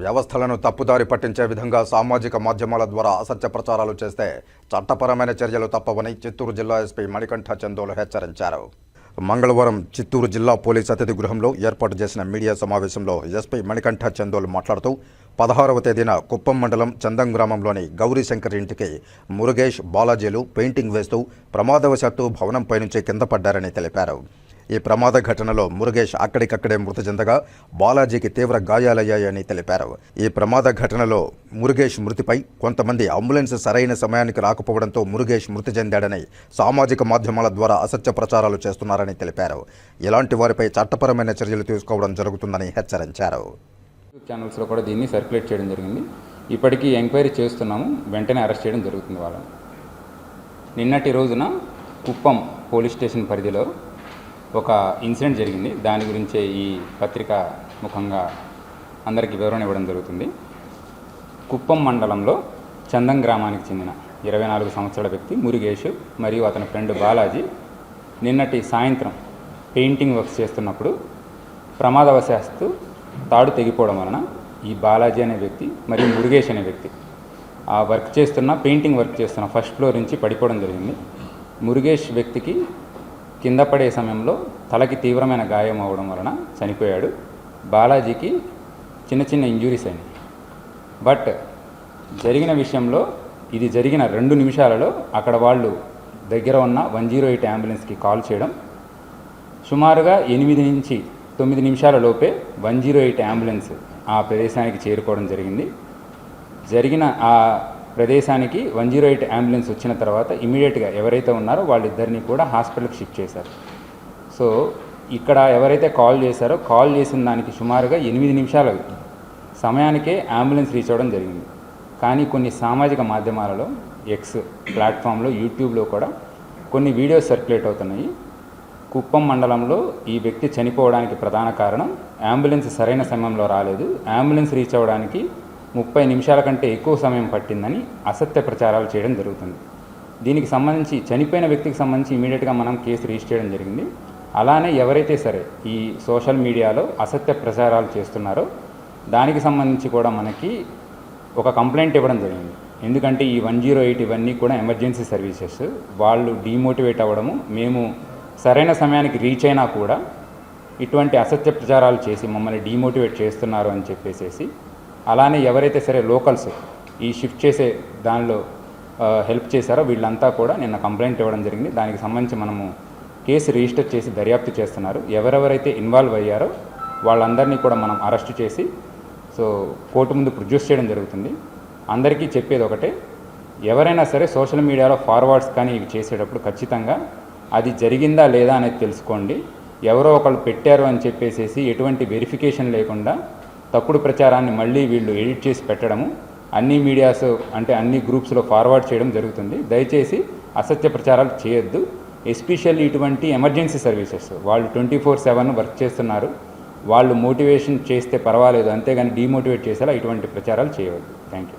వ్యవస్థలను తప్పుదారి పట్టించే విధంగా సామాజిక మాధ్యమాల ద్వారా అసత్య ప్రచారాలు చేస్తే చట్టపరమైన చర్యలు తప్పవని చిత్తూరు జిల్లా ఎస్పీ మణికంఠ చందోలు హెచ్చరించారు. మంగళవారం చిత్తూరు జిల్లా పోలీస్ అతిథి గృహంలో ఏర్పాటు చేసిన మీడియా సమావేశంలో ఎస్పీ మణికంఠ చందోలు మాట్లాడుతూ పదహారవ తేదీన కుప్పం మండలం చందం గ్రామంలోని గౌరీశంకర్ ఇంటికి మురుగేష్ బాలాజీలు పెయింటింగ్ వేస్తూ ప్రమాదవశాత్తు భవనంపై నుంచి కింద పడ్డారని తెలిపారు. ఈ ప్రమాద ఘటనలో మురుగేష్ అక్కడికక్కడే మృతి చెందగా బాలాజీకి తీవ్ర గాయాలయ్యాయని తెలిపారు. ఈ ప్రమాద ఘటనలో మురుగేష్ మృతిపై కొంతమంది అంబులెన్స్ సరైన సమయానికి రాకపోవడంతో మురుగేష్ మృతి చెందాడని సామాజిక మాధ్యమాల ద్వారా అసత్య ప్రచారాలు చేస్తున్నారని తెలిపారు. ఇలాంటి వారిపై చట్టపరమైన చర్యలు తీసుకోవడం జరుగుతుందని హెచ్చరించారు. ఛానల్స్లో కూడా దీన్ని సర్క్యులేట్ చేయడం జరిగింది. ఇప్పటికీ ఎంక్వైరీ చేస్తున్నాము. వెంటనే అరెస్ట్ చేయడం జరుగుతుంది వాళ్ళని. నిన్నటి రోజున కుప్పం పోలీస్ స్టేషన్ పరిధిలో ఒక ఇన్సిడెంట్ జరిగింది. దాని గురించే ఈ పత్రిక ముఖంగా అందరికీ వివరణ ఇవ్వడం జరుగుతుంది. కుప్పం మండలంలో చందం గ్రామానికి చెందిన ఇరవై నాలుగు సంవత్సరాల వ్యక్తి మురుగేష్ మరియు అతని ఫ్రెండ్ బాలాజీ నిన్నటి సాయంత్రం పెయింటింగ్ వర్క్స్ చేస్తున్నప్పుడు ప్రమాదవశాత్తు తాడు తెగిపోవడం వలన ఈ బాలాజీ అనే వ్యక్తి మరియు మురుగేష్ అనే వ్యక్తి ఆ వర్క్ చేస్తున్న పెయింటింగ్ వర్క్ చేస్తున్న ఫస్ట్ ఫ్లోర్ నుంచి పడిపోవడం జరిగింది. మురుగేష్ వ్యక్తికి కింద పడే సమయంలో తలకి తీవ్రమైన గాయం అవ్వడం వలన చనిపోయాడు. బాలాజీకి చిన్న చిన్న ఇంజురీస్ అయినాయి. బట్ జరిగిన విషయంలో ఇది జరిగిన రెండు నిమిషాలలో అక్కడ వాళ్ళు దగ్గర ఉన్న వన్ జీరో ఎయిట్ అంబులెన్స్కి కాల్ చేయడం. సుమారుగా ఎనిమిది నుంచి తొమ్మిది నిమిషాల లోపే వన్ జీరో ఎయిట్ అంబులెన్స్ ఆ ప్రదేశానికి చేరుకోవడం జరిగింది. జరిగిన ఆ ప్రదేశానికి వన్ జీరో ఎయిట్ అంబులెన్స్ వచ్చిన తర్వాత ఇమీడియట్గా ఎవరైతే ఉన్నారో వాళ్ళిద్దరిని కూడా హాస్పిటల్కి షిఫ్ట్ చేశారు. సో ఇక్కడ ఎవరైతే కాల్ చేశారో కాల్ చేసిన దానికి సుమారుగా ఎనిమిది నిమిషాలు సమయానికే అంబులెన్స్ రీచ్ అవ్వడం జరిగింది. కానీ కొన్ని సామాజిక మాధ్యమాలలో ఎక్స్ ప్లాట్ఫామ్లో యూట్యూబ్లో కూడా కొన్ని వీడియోస్ సర్క్యులేట్ అవుతున్నాయి. కుప్పం మండలంలో ఈ వ్యక్తి చనిపోవడానికి ప్రధాన కారణం అంబులెన్స్ సరైన సమయంలో రాలేదు. అంబులెన్స్ రీచ్ అవ్వడానికి ముప్పై నిమిషాల కంటే ఎక్కువ సమయం పట్టిందని అసత్య ప్రచారాలు చేయడం జరుగుతుంది. దీనికి సంబంధించి చనిపోయిన వ్యక్తికి సంబంధించి ఇమీడియట్గా మనం కేసు రిజిస్టర్ చేయడం జరిగింది. అలానే ఎవరైతే సరే ఈ సోషల్ మీడియాలో అసత్య ప్రచారాలు చేస్తున్నారో దానికి సంబంధించి కూడా మనకి ఒక కంప్లైంట్ ఇవ్వడం జరిగింది. ఎందుకంటే ఈ వన్ జీరో ఎయిట్ ఇవన్నీ కూడా ఎమర్జెన్సీ సర్వీసెస్. వాళ్ళు డీమోటివేట్ అవ్వడము మేము సరైన సమయానికి రీచ్ అయినా కూడా ఇటువంటి అసత్య ప్రచారాలు చేసి మమ్మల్ని డీమోటివేట్ చేస్తున్నారు అని చెప్పేసేసి అలానే ఎవరైతే సరే లోకల్స్ ఈ షిఫ్ట్ చేసే దానిలో హెల్ప్ చేశారో వీళ్ళంతా కూడా నిన్న కంప్లైంట్ ఇవ్వడం జరిగింది. దానికి సంబంధించి మనము కేసు రిజిస్టర్ చేసి దర్యాప్తు చేస్తున్నారు. ఎవరెవరైతే ఇన్వాల్వ్ అయ్యారో వాళ్ళందరినీ కూడా మనం అరెస్ట్ చేసి సో కోర్టు ముందు ప్రొడ్యూస్ చేయడం జరుగుతుంది. అందరికీ చెప్పేది ఒకటే ఎవరైనా సరే సోషల్ మీడియాలో ఫార్వర్డ్స్ కానీ ఇవి చేసేటప్పుడు ఖచ్చితంగా అది జరిగిందా లేదా అనేది తెలుసుకోండి. ఎవరో ఒకళ్ళు పెట్టారు అని చెప్పేసేసి ఎటువంటి వెరిఫికేషన్ లేకుండా తప్పుడు ప్రచారాన్ని మళ్ళీ వీళ్ళు ఎడిట్ చేసి పెట్టడము అన్ని మీడియాస్ అంటే అన్ని గ్రూప్స్లో ఫార్వర్డ్ చేయడం జరుగుతుంది. దయచేసి అసత్య ప్రచారాలు చేయొద్దు. ఎస్పెషల్లీ ఇటువంటి ఎమర్జెన్సీ సర్వీసెస్ వాళ్ళు ట్వంటీ ఫోర్ సెవెన్ వర్క్ చేస్తున్నారు. వాళ్ళు మోటివేషన్ చేస్తే పర్వాలేదు అంతేగాని డీమోటివేట్ చేసేలా ఇటువంటి ప్రచారాలు చేయవద్దు. Thank you.